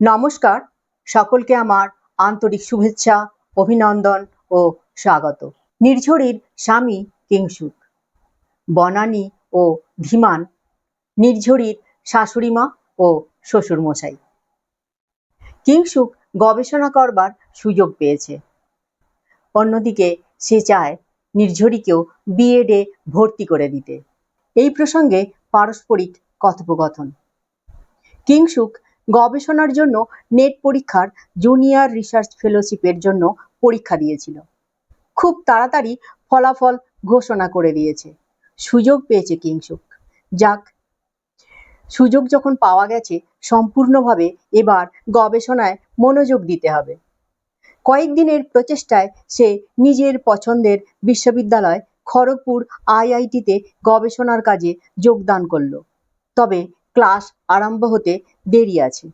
নমস্কার। সকলকে আমার আন্তরিক শুভেচ্ছা, অভিনন্দন ও স্বাগত। নির্ঝরির স্বামী কিংসুক, বনানী ও ধীমান, নির্ঝরির শাশুড়িমা ও শ্বশুরমশাই। কিংসুক গবেষণা করবার সুযোগ পেয়েছে। অন্যদিকে সে চায় নির্ঝরিকেও বিএডে ভর্তি করে দিতে। এই প্রসঙ্গে পারস্পরিক কথোপকথন। কিংসুক গবেষণার জন্য নেট পরীক্ষার জুনিয়র রিসার্চ ফেলোশিপের জন্য পরীক্ষা দিয়েছিল। খুব তাড়াতাড়ি ফলাফল ঘোষণা করে দিয়েছে। সুযোগ পেয়েছে কিংসুক। যাক, সুযোগ যখন পাওয়া গেছে, সম্পূর্ণভাবে এবার গবেষণায় মনোযোগ দিতে হবে। কয়েকদিনের প্রচেষ্টায় সে নিজের পছন্দের বিশ্ববিদ্যালয় খড়গপুর আইআইটিতে গবেষণার কাজে যোগদান করল। তবে ক্লাস আরম্ভ হতে দেরি আছে।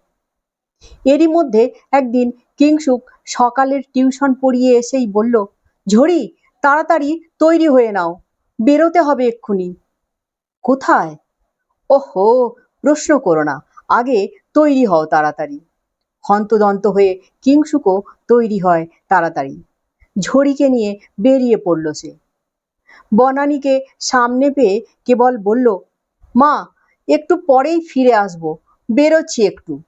এরই মধ্যে একদিন কিংসুক সকালের টিউশন পড়িয়ে এসেই বলল, ঝড়ি, তাড়াতাড়ি তৈরি হয়ে নাও, বেরোতে হবে এক্ষুনি। কোথায়? ওহো, প্রশ্ন করো না, আগে তৈরি হও তাড়াতাড়ি। হন্তদন্ত হয়ে কিংসুকও তৈরি হয় তাড়াতাড়ি। ঝড়িকে নিয়ে বেরিয়ে পড়ল সে। বনানীকে সামনে পেয়ে কেবল বলল, মা একটু পরেই ফিরে আসব। বেরোচ্ছি একটু।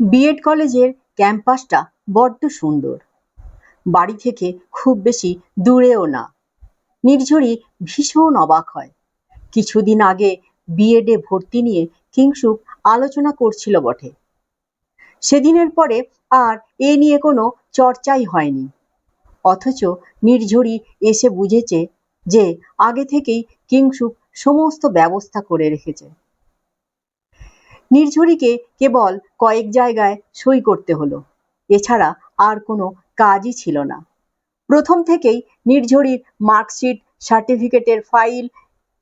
বিএড কলেজের ক্যাম্পাসটা বড্ড সুন্দর। বাড়ি থেকে খুব বেশি দূরেও না। নির্ঝরি ভীষণ অবাক হয়। কিছুদিন আগে বিএডে ভর্তি নিয়ে কিংসুক আলোচনা করছিল বটে। সেদিনের পরে আর এ নিয়ে কোনো চর্চাই হয়নি। অথচ নির্ঝরি এসে বুঝেছে যে আগে থেকেই কিংসুক সমস্ত ব্যবস্থা করে রেখেছে। নির্ঝরিকে কেবল কয়েক জায়গায় সই করতে হলো। এছাড়া আর কোনো কাজই ছিল না। প্রথম থেকেই নির্ঝরির মার্কশিট, সার্টিফিকেটের ফাইল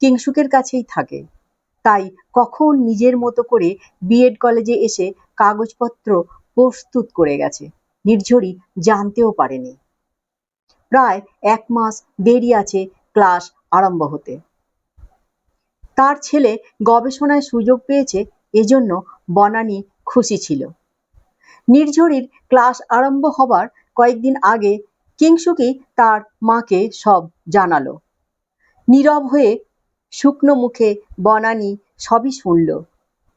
কিংসুকের কাছেই থাকে। তাই কখন নিজের মতো করে বিএড কলেজে এসে কাগজপত্র প্রস্তুত করে গেছে, নির্ঝরি জানতেও পারেনি। প্রায় এক মাস দেরি আছে ক্লাস আরম্ভ হতে। তার ছেলে গবেষণায় সুযোগ পেয়েছে, এজন্য বনানী খুশি ছিল। নির্ঝরির ক্লাস আরম্ভ হবার কয়েকদিন আগে কিংসুকি তার মাকে সব জানালো। নীরব হয়ে শুকনো মুখে বনানী সবই শুনল।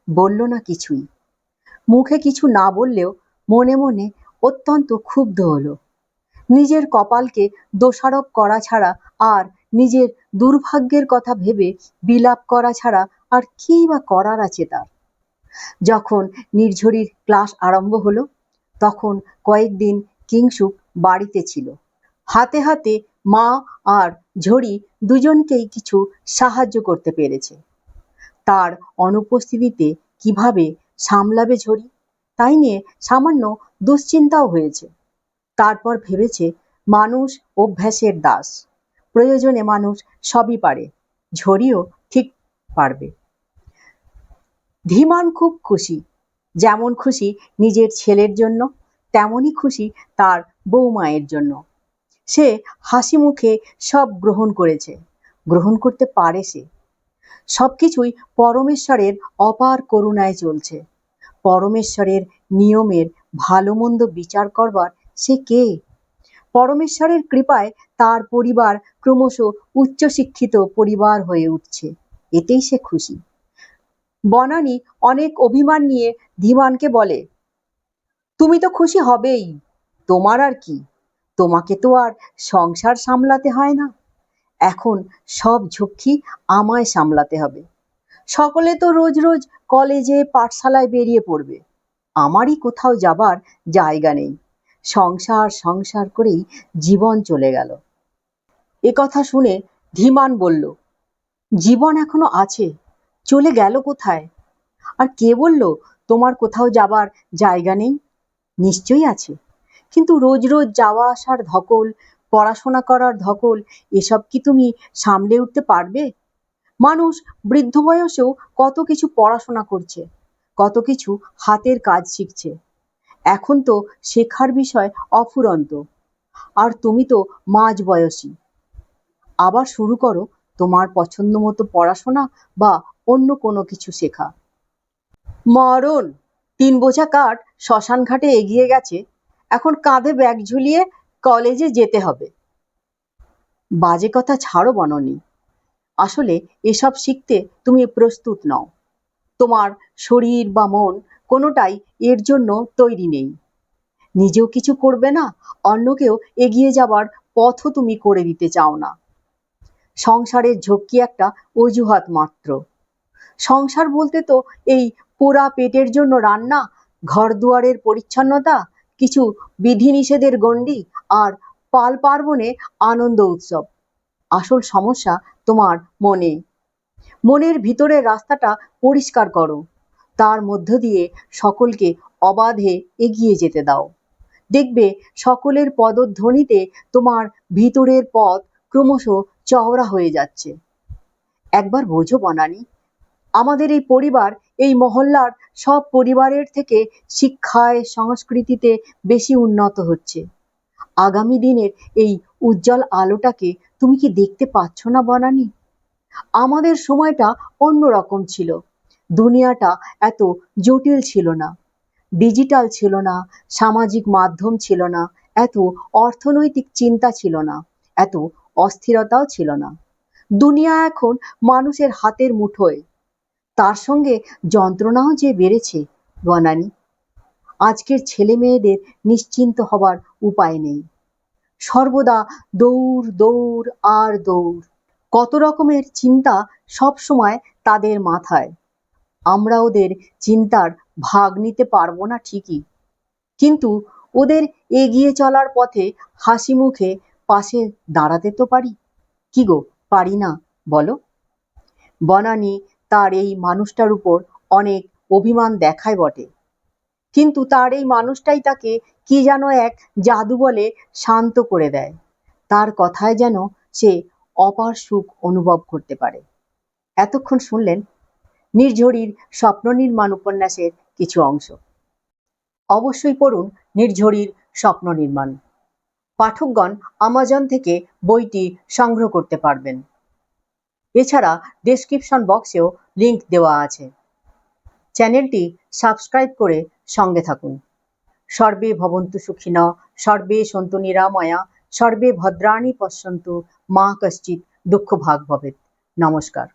বলল না কিছুই। মুখে কিছু না বললেও মনে মনে অত্যন্ত ক্ষুব্ধ হলো। নিজের কপালকে দোষারোপ করা ছাড়া আর নিজের দুর্ভাগ্যের কথা ভেবে বিলাপ করা ছাড়া আর কী বা করার আছে তার? যখন নির্ঝরির ক্লাস আরম্ভ হলো, তখন কয়েকদিন কিংসুক বাড়িতে ছিল। হাতে হাতে মা আর ঝড়ি দুজনকেই কিছু সাহায্য করতে পেরেছে। তার অনুপস্থিতিতে কীভাবে সামলাবে ঝড়ি তাই নিয়ে সামান্য দুশ্চিন্তাও হয়েছে। তারপর ভেবেছে, মানুষ অভ্যাসের দাস। প্রয়োজনে মানুষ সবই পারে, ঝড়িও ঠিক পারবে। ধীমান খুব খুশি, যেমন খুশি নিজের ছেলের জন্য, তেমনই খুশি তার বৌমায়ের জন্য। সে হাসি মুখে সব গ্রহণ করেছে, গ্রহণ করতে পারে সে। সবকিছুই পরমেশ্বরের অপার করুণায় চলছে। পরমেশ্বরের নিয়মের ভালো মন্দ বিচার করবার সে কে? পরমেশ্বরের কৃপায় তার পরিবার ক্রমশ উচ্চশিক্ষিত পরিবার হয়ে উঠছে। এতেই সে খুশি। বনানী অনেক অভিমান নিয়ে ধীমানকে বলে, তুমি তো খুশি হবেই, তোমার আর কি? তোমাকে তো আর সংসার সামলাতে হয় না। এখন সব ঝক্কি আমায় সামলাতে হবে। সকলে তো রোজ রোজ কলেজে পাঠশালায় বেরিয়ে পড়বে। আমারই কোথাও যাবার জায়গা নেই। সংসার সংসার করেই জীবন চলে গেল। এ কথা শুনে ধীমান বলল, জীবন এখনও আছে, চলে গেল কোথায়? আর কে বলল তোমার কোথাও যাবার জায়গা নেই? নিশ্চয়ই আছে। কিন্তু রোজ রোজ যাওয়া আসার ধকল, পড়াশোনা করার ধকল, এসব কি তুমি সামলে উঠতে পারবে? মানুষ বৃদ্ধ বয়সেও কত কিছু পড়াশোনা করছে, কত কিছু হাতের কাজ শিখছে। এখন তো শেখার বিষয় অফুরন্ত। আর তুমি তো মাঝ বয়সী। আবার শুরু করো তোমার পছন্দ মতো পড়াশোনা বা অন্য কোনো কিছু শেখা। মরণ, তিন বোঝা কাঠ শ্মশান ঘাটে এগিয়ে গেছে। এখন কাঁধে ব্যাগ ঝুলিয়ে কলেজে যেতে হবে। বাজে কথা ছাড়ো বননি। আসলে এসব শিখতে তুমি প্রস্তুত নও। তোমার শরীর বা মন কোনোটাই এর জন্য তৈরি নেই। নিজেও কিছু করবে না, অন্যকেও এগিয়ে যাবার পথও তুমি করে দিতে চাও না। সংসারের ঝক্কি একটা অজুহাত মাত্র। সংসার বলতে তো এই পোড়া পেটের জন্য রান্না ঘর দুয়ারের পরিচ্ছন্নতা, কিছু বিধিনিষেধের গণ্ডি আর পাল পার্বণে আনন্দ উৎসব। আসল সমস্যা তোমার মনে। মনের ভিতরের রাস্তাটা পরিষ্কার করো। তার মধ্য দিয়ে সকলকে অবাধে এগিয়ে যেতে দাও। দেখবে সকলের পদধ্বনিতে তোমার ভিতরের পথ ক্রমশ চওড়া হয়ে যাচ্ছে। একবার বোঝো বনানি, আমাদের এই পরিবার, এই মহল্লার সব পরিবারের থেকে শিক্ষায়, সংস্কৃতিতে বেশি উন্নত হচ্ছে। আগামী দিনের এই উজ্জ্বল আলোটাকে তুমি কি দেখতে পাচ্ছ না বনানি? আমাদের সময়টা অন্যরকম ছিল। দুনিয়াটা এত জটিল ছিল না। ডিজিটাল ছিল না, সামাজিক মাধ্যম ছিল না, এত অর্থনৈতিক চিন্তা ছিল না, এত অস্থিরতাও ছিল না। দুনিয়া এখন মানুষের হাতের মুঠোয়। তার সঙ্গে যন্ত্রণাও যে বেড়েছে বনানি আজকের ছেলে মেয়েদের নিশ্চিন্ত হবার উপায় নেই। সর্বদা দৌড় দৌড় আর দৌড়। কত রকমের চিন্তা সব সময় তাদের মাথায়। আমরা ওদের চিন্তার ভাগ নিতে পারব না ঠিকই। কিন্তু ওদের এগিয়ে চলার পথে হাসি মুখে পাশে দাঁড়াতে তো পারি। কি গো, পারি না, বলো। বনানী তার এই মানুষটার উপর অনেক অভিমান দেখায় বটে। কিন্তু তার এই মানুষটাই তাকে কি যেন এক জাদু বলে শান্ত করে দেয়। তার কথায় যেন সে অপার সুখ অনুভব করতে পারে। এতক্ষণ শুনলেন নির্ঝরির স্বপ্ন নির্মাণ উপন্যাসের কিছু অংশ। অবশ্যই পড়ুন নির্ঝরির স্বপ্ন নির্মাণ। পাঠকগণ আমাজন থেকে বইটি সংগ্রহ করতে পারবেন। এছাড়া ডেসক্রিপশন বক্সেও লিংক দেওয়া আছে। চ্যানেলটি সাবস্ক্রাইব করে সঙ্গে থাকুন। সর্বে ভবন্তু সুখিন, সর্বে সন্তু নিরাময়া, সর্বে ভদ্রাণী পশ্যন্তু মা কশ্চিৎ দুঃখ ভাগ ভবেত নমস্কার।